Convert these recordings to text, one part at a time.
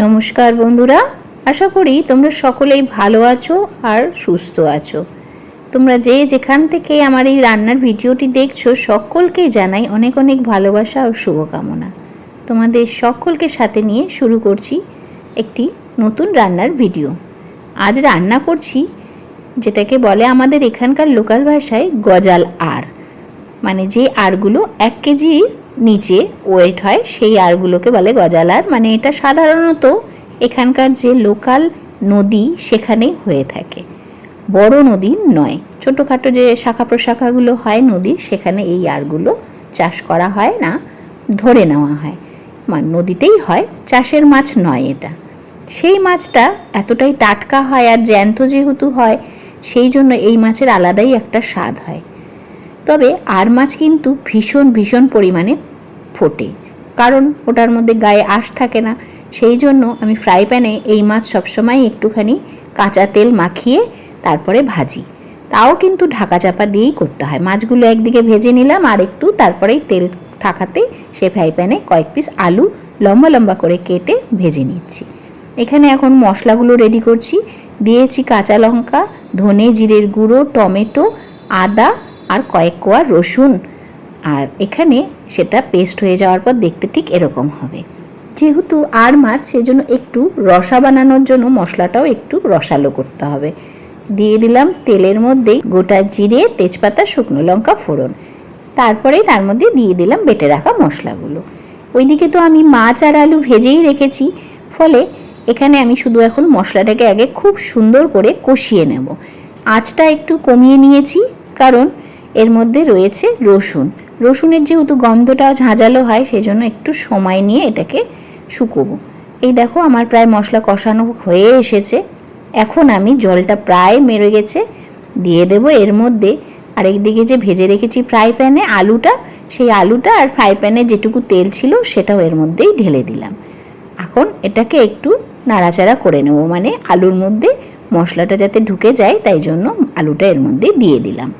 নমস্কার বন্ধুরা, আশা করি তোমরা সকলেই ভালো আছো আর সুস্থ আছো। তোমরা যে যেখান থেকে আমার এই রান্নার ভিডিওটি দেখছ সকলকেই জানাই অনেক অনেক ভালোবাসা ও শুভকামনা। তোমাদের সকলকে সাথে নিয়ে শুরু করছি একটি নতুন রান্নার ভিডিও। আজ রান্না করছি যেটাকে বলে আমাদের এখানকার লোকাল ভাষায় গজাল আর মানে যে আরগুলো এক কেজি নিচে ওয়েট হয়, সেই আরগুলোকে বলে গজাল আর মানে এটা সাধারণত এখানকার যে লোকাল নদী সেখানেই হয়ে থাকে। বড় নদী নয়। ছোটোখাটো যে শাখা প্রশাখাগুলো হয় নদীর সেখানে এই আরগুলো চাষ করা হয় না, ধরে নেওয়া হয়। নদীতেই হয়, চাষের মাছ নয় এটা। সেই মাছটা এতটাই টাটকা হয় আর জ্যান্ত যেহেতু হয়, সেই জন্য এই মাছের আলাদাই একটা স্বাদ হয়। তবে আর মাছ কিন্তু ভীষণ ভীষণ পরিমাণে ফোটে। কারণ ওটার মধ্যে গায়ে আঁশ থাকে না। সেই জন্য আমি ফ্রাই প্যানে এই মাছ সবসময় একটুখানি কাঁচা তেল মাখিয়ে তারপরে ভাজি। তাও কিন্তু ঢাকা চাপা দিয়েই করতে হয়। মাছগুলো একদিকে ভেজে নিলাম আর একটু তারপরেই তেল থাকাতে সে ফ্রাই প্যানে কয়েক পিস আলু লম্বা লম্বা করে কেটে ভেজে নিচ্ছি। এখানে এখন মশলাগুলো রেডি করছি। দিয়েছি কাঁচা লঙ্কা, ধনে জিরের গুঁড়ো, টমেটো, আদা আর কয়েক কোয়া রসুন। আর এখানে সেটা পেস্ট হয়ে যাওয়ার পর দেখতে ঠিক এরকম হবে। যেহেতু আর মাছ, সেজন্য একটু রসা বানানোর জন্য মশলাটাও একটু রসালো করতে হবে। দিয়ে দিলাম তেলের মধ্যেই গোটা জিরে, তেজপাতা, শুকনো লঙ্কা ফোড়ন। তারপরে তার মধ্যে দিয়ে দিলাম বেটে রাখা মশলাগুলো। ওইদিকে তো আমি মাছ আর আলু ভেজেই রেখেছি, ফলে এখানে আমি শুধু এখন মশলাটাকে আগে খুব সুন্দর করে কষিয়ে নেব। আঁচটা একটু কমিয়ে নিয়েছি, কারণ এর মধ্যে রয়েছে রসুন। রসুনের যেহেতু গন্ধটা ঝাঁঝালো হয় সেই জন্য একটু সময় নিয়ে এটাকে শুকোবো। এই দেখো আমার প্রায় মশলা কষানো হয়ে এসেছে। এখন আমি জলটা প্রায় মেরে গেছে, দিয়ে দেব এর মধ্যে আরেকদিকে যে ভেজে রেখেছি ফ্রাই প্যানে আলুটা, সেই আলুটা আর ফ্রাই প্যানে যেটুকু তেল ছিল সেটাও এর মধ্যেই ঢেলে দিলাম। এখন এটাকে একটু নাড়াচাড়া করে নেব মানে আলুর মধ্যে মশলাটা যাতে ঢুকে যায়, তাই জন্য আলুটা এর মধ্যে দিয়ে দিলাম।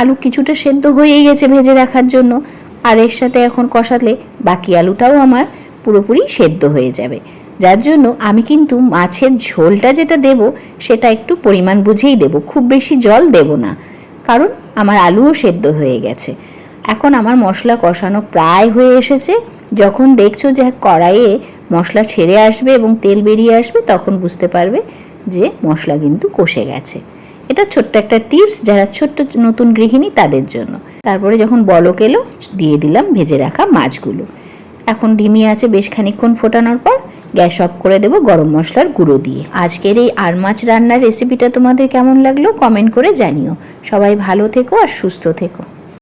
আলু কিছুটা সেদ্ধ হয়েই গেছে ভেজে রাখার জন্য। আর এর সাথে এখন কষালে বাকি আলুটাও আমার পুরোপুরি সেদ্ধ হয়ে যাবে। যার জন্য আমি কিন্তু মাছের ঝোলটা যেটা দেব, সেটা একটু পরিমাণ বুঝেই দেব। খুব বেশি জল দেব না, কারণ আমার আলুও সেদ্ধ হয়ে গেছে। এখন আমার মশলা কষানো প্রায় হয়ে এসেছে। যখন দেখছ যে কড়াইয়ে মশলা ছেড়ে আসবে এবং তেল বেরিয়ে আসবে, তখন বুঝতে পারবে যে মশলা কিন্তু কষে গেছে। এটা ছোট্ট একটা টিপস যারা ছোট্ট নতুন গৃহিণী তাদের জন্য। তারপরে যখন বলক এলো, দিয়ে দিলাম ভেজে রাখা মাছগুলো। এখন ধিমি আছে বেশ খানিক্ষণ ফোটানোর পর, গ্যাস অফ করে দেবো গরম মশলার গুঁড়ো দিয়ে। আজকের এই আর মাছ রান্নার রেসিপিটা তোমাদের কেমন লাগল কমেন্ট করে জানিও। সবাই ভালো থেকো আর সুস্থ থেকো।